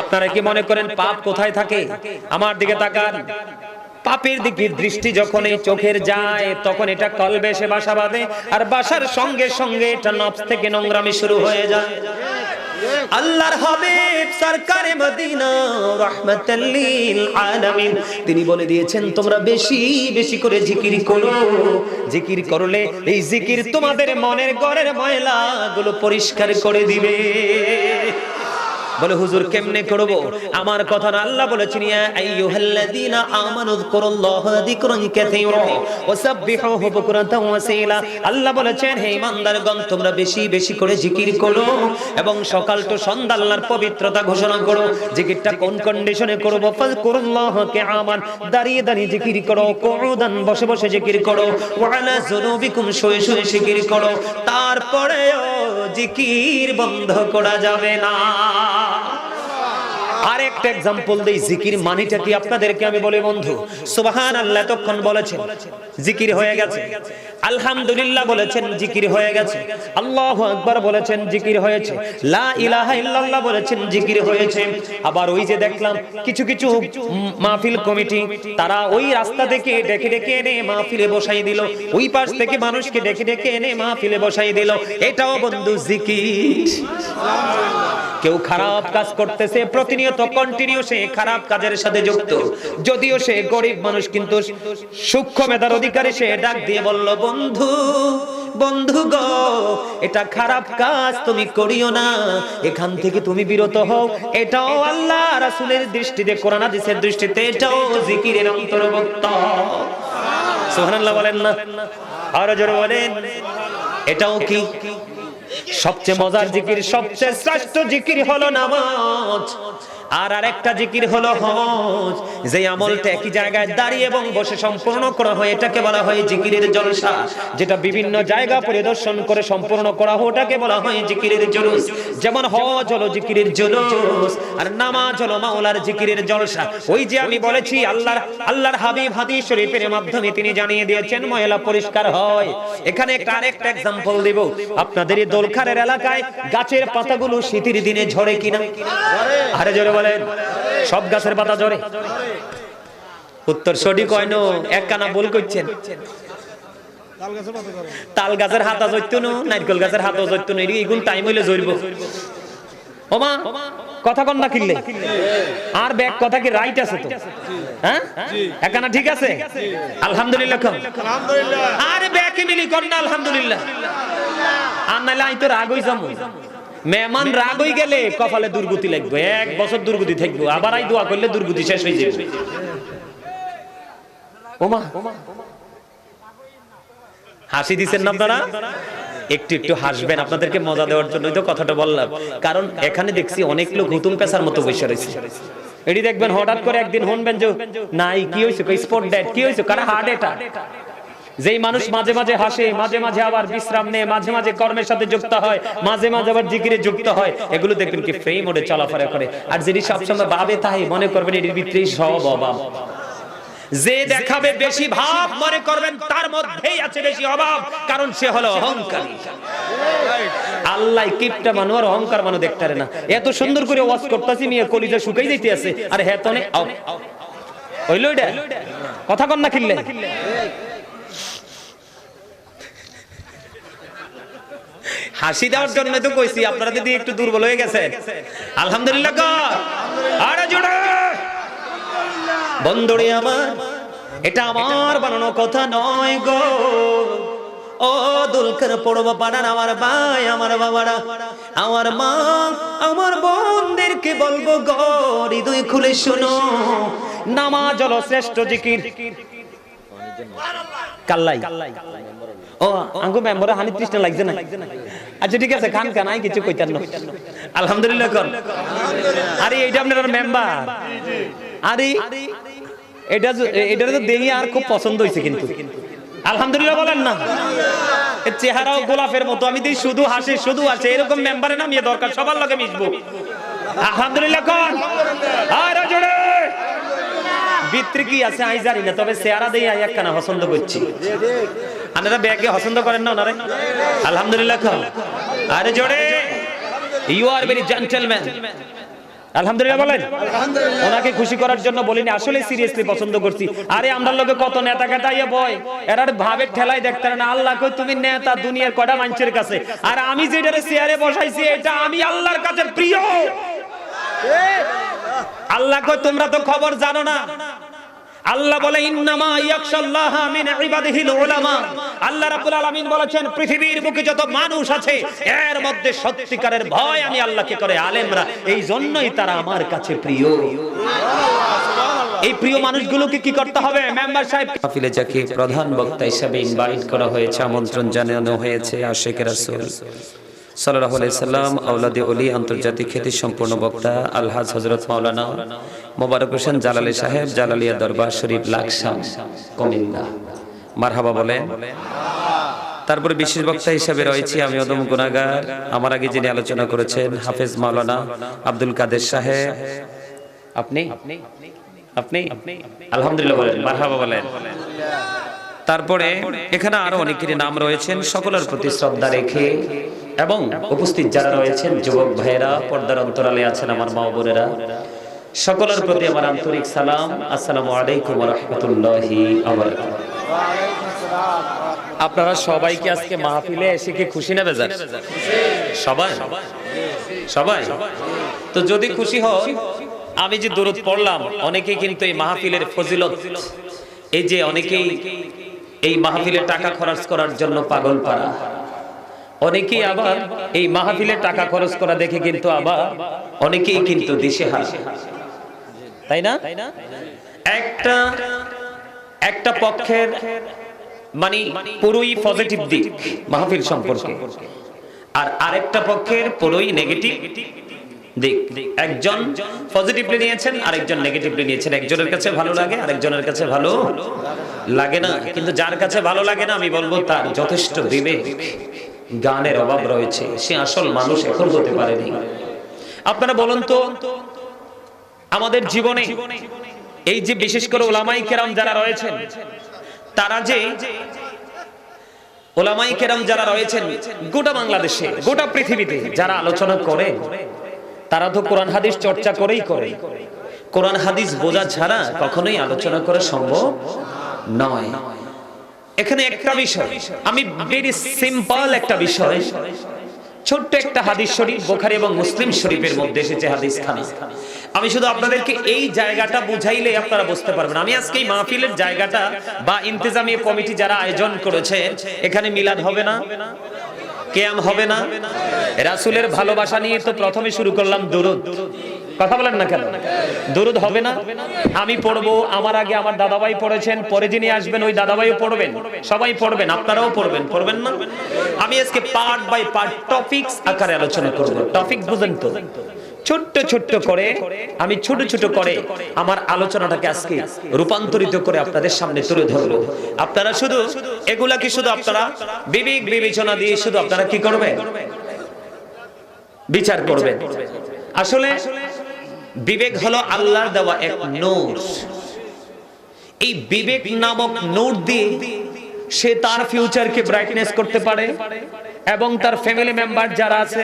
আপনারা কি মনে করেন পাপ কোথায় থাকে? আমার দিকে তাকান। পাপের দিকে দৃষ্টি যখন এই চোখের যায়, তখন এটা কলবে সে বাসা বাঁধে, আর বাসার সঙ্গে সঙ্গে এটা নফস থেকে নোংরামি শুরু হয়ে যায়। আল্লাহর হাবিব সরকারে মদিনা, রাহমাতাল লিল আলামিন, তিনি বলে দিয়েছেন, তোমরা বেশি বেশি করে জিকির করো। জিকির করলে এই জিকির তোমাদের মনের ঘরের ময়লা গুলো পরিষ্কার করে দিবে। বলে, হুজুর কেমনে করব? আমার কথা না আল্লাহ বলেছেন, ইয়া আইয়ুহাল্লাযীনা আমানু যকুরুল্লাহা যিকরান কাসীরা ওয়াসাব্বিহুহু বুকরাতাও ওয়াসীলা আল্লাহ বলেছেন, হে ইমানদারগণ, তোমরা বেশি বেশি করে জিকির করো এবং সকাল তো সন্ধ্যা আল্লাহর পবিত্রতা ঘোষণা করো। জিকিরটা কোন কন্ডিশনে করব? ফাযকুরুল্লাহা কিয়ামান। দাঁড়িয়ে দাঁড়িয়ে জিকির করো, কুউদান বসে বসে জিকির করো ওয়ালা যুনুবিকুম, শুয়ে শুয়ে জিকির করো। তারপরেও জিকির বন্ধ করা যাবে না। আরেকটা এক্সাম্পল দেই, জিকির মানেটা কি আপনাদেরকে আমি বলি, বন্ধু? সুবহান আল্লাহ বলেছেন, জিকির হয়ে গেছে। আলহামদুলিল্লাহ বলেছেন, জিকির হয়ে গেছে। আল্লাহু আকবার বলেছেন, জিকির হয়েছে। লা ইলাহা ইল্লাল্লাহ বলেছেন, জিকির হয়েছে। আবার ওই যে দেখলাম, কিছু কিছু মাহফিল কমিটি, তারা ওই রাস্তা থেকে ডেকে ডেকে এনে মাহফিলে বসাই দিল। ওই পাশ থেকে মানুষকে ডেকে ডেকে এনে মাহফিলে বসাই দিল। এটাও বন্ধু জিকির। কেউ খারাপ কাজ করতেছে প্রতিনিয়ত কন্টিনিউ সে খারাপ কাজের সাথে যুক্ত। যদিও সে গরিব মানুষ কিন্তু সূক্ষ্ম মেধার অধিকারী সে ডাক দিয়ে বলল বন্ধু বন্ধু গো এটা খারাপ কাজ তুমি করিও না। এখান থেকে তুমি বিরত হও। এটাও আল্লাহ রাসূলের দৃষ্টিতে কোরআন হাদিসের দৃষ্টিতে এটাও জিকিরের অন্তর্ভুক্ত। সুবহানাল্লাহ বলেন না। আরও জোরে বলেন। এটাও কি? সবচেয়ে মজার জিকির সবচেয়ে শ্রেষ্ঠ জিকির হলো নামাজ। আর আরেকটা জিকির হলো হজ। যে আমলটা একই জায়গায় দাঁড়িয়ে এবং বসে সম্পূর্ণ করা হয়, এটাকে বলা হয় জিকিরের জলসা। যেটা বিভিন্ন জায়গা পরিদর্শন করে সম্পূর্ণ করা হয়, ওটাকে বলা হয় জিকিরের জলুস। যেমন হজ হলো জিকিরের জলুস, আর নামাজ হলো মাওলার জিকিরের জলসা। ওই যে আমি বলেছি, আল্লাহর আল্লাহর হাবিব হাদিস শরীফের মাধ্যমে তিনি জানিয়ে দিয়েছেন, ময়লা পরিষ্কার হয়। এখানে একটা আরেকটা এক্সাম্পল দেব। আপনাদের এই দোলখারের এলাকায় গাছের পাতাগুলো শীতের দিনে ঝরে কিনা? আরে জোরে বলেন সব গাছের পাতা ঝরে। উত্তর সঠিক হয় নো এক কানা ভুল করছেন। তাল গাছের হাতা জৈতুন নারকেল গাছের হাতা জৈতুন এগুন টাইম হইলে জ্বলবো ওমা কথা কন না কিনলে। আর ব্যাগ কথা কি রাইট আছে তো? হ্যাঁ? একানা ঠিক আছে? আলহামদুলিল্লাহ কম। আর ব্যাকে মিলি কর না আলহামদুলিল্লাহ। আর নাইলে আমি তো রাগ হই যাব। মেহমান রাগ হয়ে গেলে কপালে দুর্গতি লাগবে, এক বছর দুর্গতি থাকব, আবার আই দোয়া করলে দুর্গতি শেষ হয়ে যাবে। হাসি দিচ্ছেন না আপনারা? একটু একটু হাসবেন, আপনাদেরকে মজা দেওয়ার জন্যই তো কথাটা বললাম। কারণ এখানে দেখছি অনেক লোক হুতুম পেশার মতো বসে রয়েছে। এটি দেখবেন হঠাৎ করে একদিন শুনবেন যে, নাই, কি হয়েছে? স্পট ডেট কি হয়েছে? কারা হার্ট অ্যাটাক? যেই মানুষ মাঝে মাঝে হাসে মাঝে মাঝে আবার বিশ্রাম নেয় মাঝে মাঝে কর্মের সাথে যুক্ত হয় মাঝে মাঝে আবার জিকিরে যুক্ত হয় এগুলো দেখবেন কি ফ্রেম মোডে চলাফেরা করে। আর যিনি সবসময় ভাবে তাই মনে করবেন এটির ভিতরেই সব অভাব। যে দেখাবে বেশি ভাব মনে করবেন তার মধ্যেই আছে বেশি অভাব কারণ সে হলো অহংকারী। আল্লাহ কিপটা মানু আর অহংকার মানু দেখতে পারে না। এত সুন্দর করে ওয়াজ করতেছি মেয়ে কলিজা শুকাই যাইতে আছে আর হ্যাঁ হইল এটা? কথা কন না খিললে। হাসি দেওয়ার জন্য তো কইছি, আপনারা যদি একটু দুর্বল হয়ে গেছে আলহামদুলিল্লাহ। আরে জোরে। বন্ধুরে আমার, এটা আমার বানানো কথা নয় গো। ও দুলকার পড়ব পাড়ার আমার ভাই, আমার বাবারা, আমার মা, আমার বোনদেরকে বলব গো, হৃদয় খুলে শোনো। নামাজ হলো শ্রেষ্ঠ জিকির। কাল্লাই। ও, আঙ্গু মেম্বার হানি তৃষ্ণা লাগছে না? আচ্ছা ঠিক আছে, খান খান, আই কিছু কইতার না। আলহামদুলিল্লাহ কর। আরে, এইটা আপনার মেম্বার আরে, এটা এটা তো দেখি আর খুব পছন্দ হয়েছে কিন্তু। আলহামদুলিল্লাহ বলেন না। চেহারাও গোলাপের মতো। আমি দিই শুধু হাসি, শুধু হাসে। এরকম মেম্বারে নামিয়ে দরকার, সবার লগে মিশবো। আলহামদুলিল্লাহ কর। আর জোরে ভিতরে কি আছে আমি জানি না, তবে চেহারা দিয়ে আই একখানা পছন্দ করছি। আপনারা ব্যাগে পছন্দ করেন না ওনারে? আলহামদুলিল্লাহ আরে জোরে। ইউ আর ভেরি জেন্টলম্যান আলহামদুলিল্লাহ বলেন। ওনাকে খুশি করার জন্য বলিনি, আসলে সিরিয়াসলি পছন্দ করছি। আরে আমরা লোকে কত নেতা কাটাইয়া বয় ভাবের ঠেলাই দেখতে না। আল্লাহ কই, তুমি নেতা দুনিয়ার কয়টা মানুষের কাছে? আর আমি যেটারে চেয়ারে বসাইছি, এটা আমি আল্লাহর কাছে প্রিয়। আল্লাহ কই, তোমরা তো খবর জানো না। আল্লাহ বলে উলামা। আল্লাহ রাব্বুল আলামিন বলেছেন, পৃথিবীর বুকে যত মানুষ আছে, এর মধ্যে সত্যিকারের ভয় আমি আল্লাহকে করে আলেমরা। এই জন্যই তারা আমার কাছে প্রিয়। এই প্রিয় মানুষগুলোকে কি করতে হবে? মেম্বার সাহেব, মাহফিলে যাকে প্রধান বক্তা হিসাবে ইনভাইট করা হয়েছে, আমন্ত্রণ জানানো হয়েছে আশেখ রাসূল। সাল্লাল্লাহু আলাইহি সাল্লাম, আওলাদে ওলি, আন্তর্জাতিক খ্যাতি সম্পন্ন বক্তা, আলহাজ হযরত মাওলানা মোবারক হোসেন জালালি সাহেব, জালালিয়া দরবার শরীফ লাকসাম মারহাবা বলেন, তারপরে বিশেষ বক্তা হিসাবে রয়েছে আমি অদম গুনাগার আমার আগে যিনি আলোচনা করেছেন হাফেজ মাওলানা আব্দুল কাদের সাহেব। আপনি? আপনি? আলহামদুলিল্লাহ বলেন, মারহাবা বলেন। তারপরে এখানে আরও অনেকেরই নাম রয়েছেন, সকলের প্রতি শ্রদ্ধা রেখে এবং উপস্থিত যারা রয়েছেন, যুবক ভাইয়েরা, পর্দার অন্তরালে আছেন আমার মা বোনেরা, সকলের প্রতি আমার আন্তরিক সালাম। আসসালামু আলাইকুম রহমতুল্লাহি আপনারা সবাই কি আজকে মাহফিলে এসে কি খুশি নেবে যান সবাই? সবাই? তো যদি খুশি হয় আমি যে দূরত পড়লাম অনেকে কিন্তু এই মাহফিলের ফজিলত। এই যে অনেকেই এই মাহফিলে টাকা খরচ করার জন্য পাগল পারা অনেকেই আবার এই মাহফিলে টাকা খরচ করা দেখে কিন্তু আবার অনেকেই কিন্তু দিশে হাসে তাই না? একটা একটা পক্ষের মানে পুরোই পজিটিভ দিক মাহফিল সম্পর্কে। আর আরেকটা পক্ষের পুরোই নেগেটিভ দিক। একজন পজিটিভলি নিয়েছেন, আরেকজন নেগেটিভলি নিয়েছেন। একজনের কাছে ভালো লাগে, আরেকজনের কাছে ভালো লাগে না। কিন্তু যার কাছে ভালো লাগে না, আমি বলব তার যথেষ্ট বিবেক। গানের অভাব রয়েছে। সে আসল মানুষ এখন হতে পারেনি। আপনারা বলুন তো, আমাদের জীবনে এই যে বিশেষ করে ওলামাই কেরাম যারা রয়েছেন, তারা যে ওলামাই কেরাম যারা রয়েছেন, গোটা বাংলাদেশে, গোটা পৃথিবীতে যারা আলোচনা করে তারা তো কোরআন হাদিস চর্চা করেই করে কোরআন হাদিস বোঝা ছাড়া কখনোই আলোচনা করা সম্ভব নয়। এখানে একটা বিষয়। আমি ভেরি সিম্পল একটা বিষয়। ছোট্ট একটা হাদিস শরীফ, বোখারি এবং মুসলিম শরীফের মধ্যে এসেছে হাদিস খানা আমি শুধু আপনাদেরকে এই জায়গাটা বুঝাইলে আপনারা বুঝতে পারবেন। আমি আজকে এই মাহফিলের জায়গাটা বা ইন্তেজামিয়া কমিটি যারা আয়োজন করেছে, এখানে মিলাদ হবে না, কেয়াম হবে না। রাসূলের ভালোবাসা নিয়ে তো প্রথমে শুরু করলাম দুরুদ। কথা বলেন না কেন? দুরুদ হবে না? আমি পড়ব, আমার আগে আমার দাদাভাই পড়েছেন, পরে যিনি আসবেন, ওই দাদাভাইও পড়বেন। সবাই পড়বেন, আপনারাও পড়বেন পড়বেন না? আমি আজকে পার্ট বাই পার্ট টপিকস আকারে আলোচনা করব। টপিক বুঝেন তো। ছোট্ট ছোট্ট করে, আমি ছোট ছোট করে আমার আলোচনাটাকে আজকে রূপান্তরিত করে আপনাদের সামনে তুলে ধরবো। আপনারা শুধু, এগুলা কি শুধু আপনারা? বিবেক বিবেচনা দিয়ে শুধু আপনারা কি করবেন? বিচার করবেন। আসলে বিবেক হলো আল্লাহর দেওয়া এক নূর এই বিবেক নামক নূর দিয়ে সে তার ফিউচারকে ব্রাইটনেস করতে পারে এবং তার ফ্যামিলি মেম্বার যারা আছে